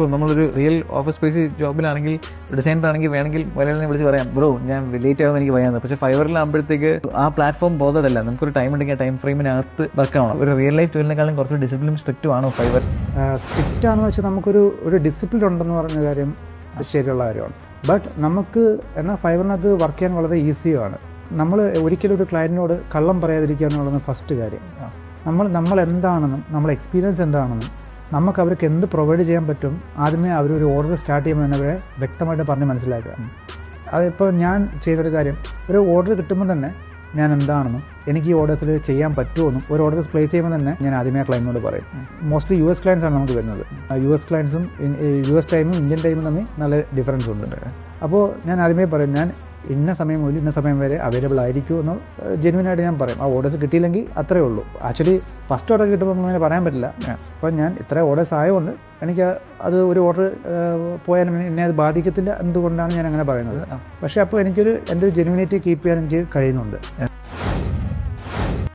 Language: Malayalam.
ഇപ്പോൾ നമ്മളൊരു റിയൽ ഓഫീസ് സ്പേസ് ജോബിലാണെങ്കിൽ ഡിസൈനറാണെങ്കിൽ വേണമെങ്കിൽ മലയാളം വിളിച്ച് പറയാം ബ്രോ ഞാൻ ലേറ്റ് ആകുമെന്ന് എനിക്ക് പറയാം പക്ഷേ ഫൈവറിലാകുമ്പോഴത്തേക്ക് ആ പ്ലാറ്റ്ഫോം ബോധമല്ല നമുക്കൊരു ടൈം ഉണ്ടെങ്കിൽ ആ ടൈം ഫ്രെയിമിനകത്ത് വർക്ക് ആവണം. ഒരു റിയൽ ലൈഫ് ജോലിനേക്കാളും കുറച്ച് ഡിസിപ്ലിൻ സ്ട്രിക്റ്റും ആണോ ഫൈവർ സ്ട്രിക്റ്റ് ആണെന്ന് വെച്ചാൽ നമുക്കൊരു ഒരു ഡിസിപ്ലിൻ ഉണ്ടെന്ന് പറഞ്ഞ കാര്യം ശരിയുള്ള കാര്യമാണ്. ബട്ട് നമുക്ക് എന്നാൽ ഫൈബറിനകത്ത് വർക്ക് ചെയ്യാൻ വളരെ ഈസിയുമാണ് നമ്മൾ ഒരിക്കലും ഒരു ക്ലയന്റിനോട് കള്ളം പറയാതിരിക്കുക എന്നുള്ളതാണ് ഫസ്റ്റ് കാര്യം. നമ്മൾ നമ്മൾ എന്താണെന്നും നമ്മളെ എക്സ്പീരിയൻസ് എന്താണെന്നും നമുക്ക് അവർക്ക് എന്ത് പ്രൊവൈഡ് ചെയ്യാൻ പറ്റും ആദ്യമേ ഒരു ഓർഡർ സ്റ്റാർട്ട് ചെയ്യുമ്പോൾ തന്നെ അവരെ വ്യക്തമായിട്ട് പറഞ്ഞ് മനസ്സിലാക്കുക. അതിപ്പോൾ ഞാൻ ചെയ്തൊരു കാര്യം ഒരു ഓർഡർ കിട്ടുമ്പോൾ തന്നെ ഞാൻ എന്താണെന്നും എനിക്ക് ഈ ഓർഡേഴ്സിൽ ചെയ്യാൻ പറ്റുമെന്നും ഒരു ഓർഡർ പ്ലേസ് ചെയ്യുമ്പോൾ തന്നെ ഞാൻ ആദ്യമേ ക്ലയന്റിനോട് പറയും. മോസ്റ്റ്ലി യു എസ് ക്ലയൻസ് ആണ് നമുക്ക് വരുന്നത്. യു എസ് ക്ലയൻസും യു എസ് ടൈമും ഇന്ത്യൻ ടൈമും തമ്മിൽ നല്ല ഡിഫറൻസ് ഉണ്ട്. അപ്പോൾ ഞാൻ ആദ്യമേ പറയും ഞാൻ ഇന്ന സമയം മുതൽ ഇന്ന സമയം വരെ അവൈലബിൾ ആയിരിക്കും എന്ന് ജെനുവിനായിട്ട് ഞാൻ പറയും. ആ ഓർഡേഴ്സ് കിട്ടിയില്ലെങ്കിൽ അത്രേ ഉള്ളൂ. ആക്ച്വലി ഫസ്റ്റ് ഓർഡർ കിട്ടുമ്പോൾ അങ്ങനെ പറയാൻ പറ്റില്ല. അപ്പോൾ ഞാൻ ഇത്ര ഓർഡേഴ്സ് ആയതുകൊണ്ട് എനിക്ക് അത് ഒരു ഓർഡർ പോയാലും എന്നെ അത് ബാധിക്കത്തില്ല എന്തുകൊണ്ടാണ് ഞാൻ അങ്ങനെ പറയുന്നത്. പക്ഷേ അപ്പോൾ എനിക്കൊരു എന്റെ ഒരു ജെനുവിനിറ്റി കീപ്പ് ചെയ്യാൻ എനിക്ക് കഴിയുന്നുണ്ട്.